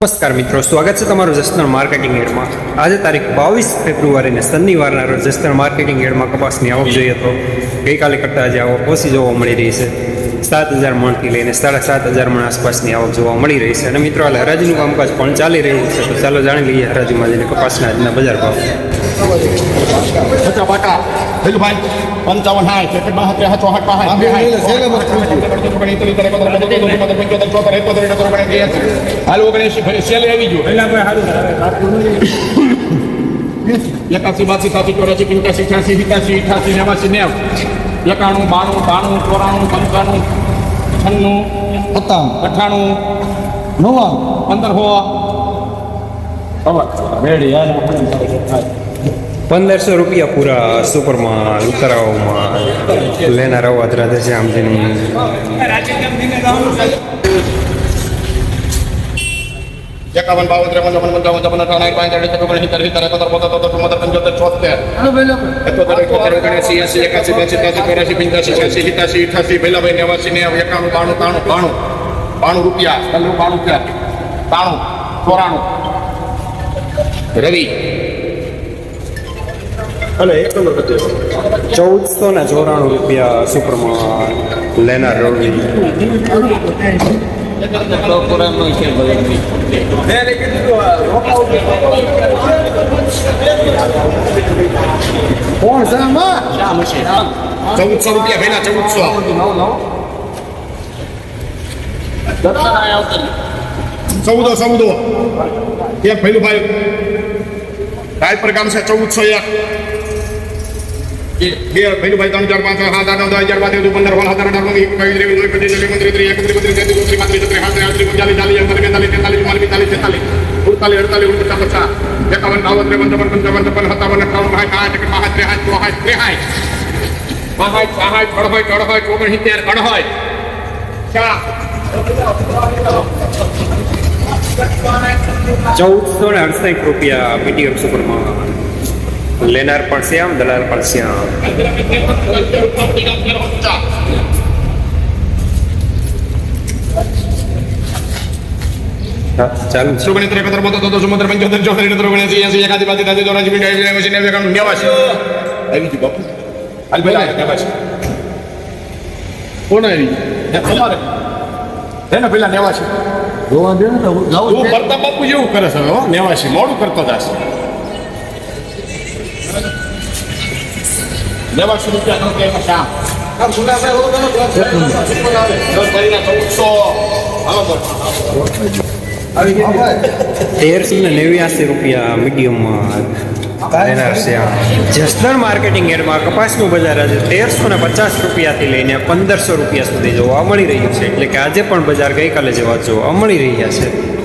નમસ્કાર મિત્રો, સ્વાગત છે તમારું જસનલ માર્કેટિંગ એડમાં આજે તારીખ બાવીસ ફેબ્રુઆરીને શનિવારના રોજ જસનલ માર્કેટિંગ એડમાં કપાસની આવક જોઈએ તો ગઈકાલે કરતાં આજે આવક ઓછી જોવા મળી રહી છે. સાત હજાર મણથી લઈને સાડા સાત હજાર મણ આસપાસની આવક જોવા મળી રહી છે અને મિત્રો હાલ હરાજીનું કામકાજ પણ ચાલી રહ્યું છે તો ચાલો જાણી લઈએ હરાજીમાં જઈને કપાસના આજના બજાર ભાવ પંચાવન હાય ચોસઠ પાસઠ હાલ ફરી સેલે આવી ગયો એકાસી બાસી સાસી ચોરાસી પંચ્યાસી છ્યાસી સિત્યાસી અઠાસી નેવાસી નેવ એકાણું બાણું બાણું ચોરાણું પંચાણું છન્નું સત્તાણું. અઠાણું નવ્વાણું. પંદર હો પંદરસો રૂપિયા પૂરા સુપરમાં ઉતરાવમાં લેનાર અવાજ રાધે છે એકાવન બાવન ત્રેપન ચોપન પંચાવન છપ્પન અઠાવન પાંચ ચાલીસ ઓગણ સિત્તેર સિત્તેર એકોતેર બોતેર તોતેર ચુમ્મોતેર પંચોતેર છોતેર એકોતેર એકોતેર ઓગણએંસી એસી એકાસી બાસી ત્યાસી ચોરાસી પંચ્યાસી છ્યાસી સિત્યાસી અઠાસી પહેલાભાઈ નેવાસી નેવ એકાણું બાણું ત્રાણું બાણું બાણું રૂપિયા પહેલું બાણું રૂપિયા ત્રાણું ચોરાણું. રવિ. અને એક નંબર બધી ચૌદસો ને ચોરાણું રૂપિયા સુપરમાં લેનાર રવિ. કોણ છે આમાં ચૌદસો રૂપિયા પહેલા ચૌદસો ચૌદો ચૌદો. એક પહેલું ભાઈ રાયપર ગામ છે? ચૌદસો એક. બે પહેલું ભાઈ ત્રણ ચાર પાંચ છ સાત આઠ નવ દસ અગિયાર બાર તેર પંદર સોળ સત્તર અઢાર ઓગણીસ એકવીસ ત્રેવીસ ચોવીસ પચીસ છવ્વીસ સત્તર એકત્રીસ બત્રીસ તેત્રીસ ચોત્રીસ પાંત્રીસ છત્રીસ સાતત્રીસ આઠત્રીસ ઓગણચાલીસ ચાલીસ એકતાલીસ બેતાલીસ તેતાલીસ ચુમ્માલીસ પિસ્તાલીસ છેતાલીસ સુડતાલીસ અડતાલીસ ઓગણપચાસ પચાસ એકાવન બાવન ત્રેપન ચોપન પંચાવન છપ્પન સત્તાવન અઠાવન સાઠ આઠ બાસઠ ત્રેસઠ ચોસઠ ત્રેસઠ બાસઠ સાઠ અડસઠ અડસઠ ઓગણસિત્તેર અડસઠ ચાર ચૌદસો ને અડસઠ રૂપિયા મીડિયમ સુપરમાં લેનાર પણ શ્યામ દલાલ પણ શ્યામ હા, ચાલુ છે સુગણિત એકત્ર બોતેર તોતેર ચુમ્મોતેર પંચોતેર ચોતેર ઇઠોતેર ઓગણએંસી એંસી એકાસી બાસી ત્યાસી ચોરાસી પંચ્યાસી એંસી નેવું એકાણું નેવાસી આવી ગયું બાપુ હાલ પેલા આવ્યા નેવાસી કોણ આવી તમારે એને પેલા નેવાસી જોવા દે ને તો જાઉં તું ભરતા બાપુ જેવું કરે છે હો નેવાસી મોડું કરતો જાશ નેવાસી રૂપિયા નો એમાં શ્યામ દસ ભરીને ચૌદસો હાલો બોલ તેરસો ને નેવ્યાસી રૂપિયા મીડિયમમાં શ્યામ જસદણ માર્કેટિંગ એડમાં કપાસનું બજાર આજે તેરસો ને પચાસ રૂપિયાથી લઈને પંદરસો રૂપિયા સુધી જોવા મળી રહ્યું છે એટલે કે આજે પણ બજાર ગઈકાલે જેવા જોવા મળી રહ્યા છે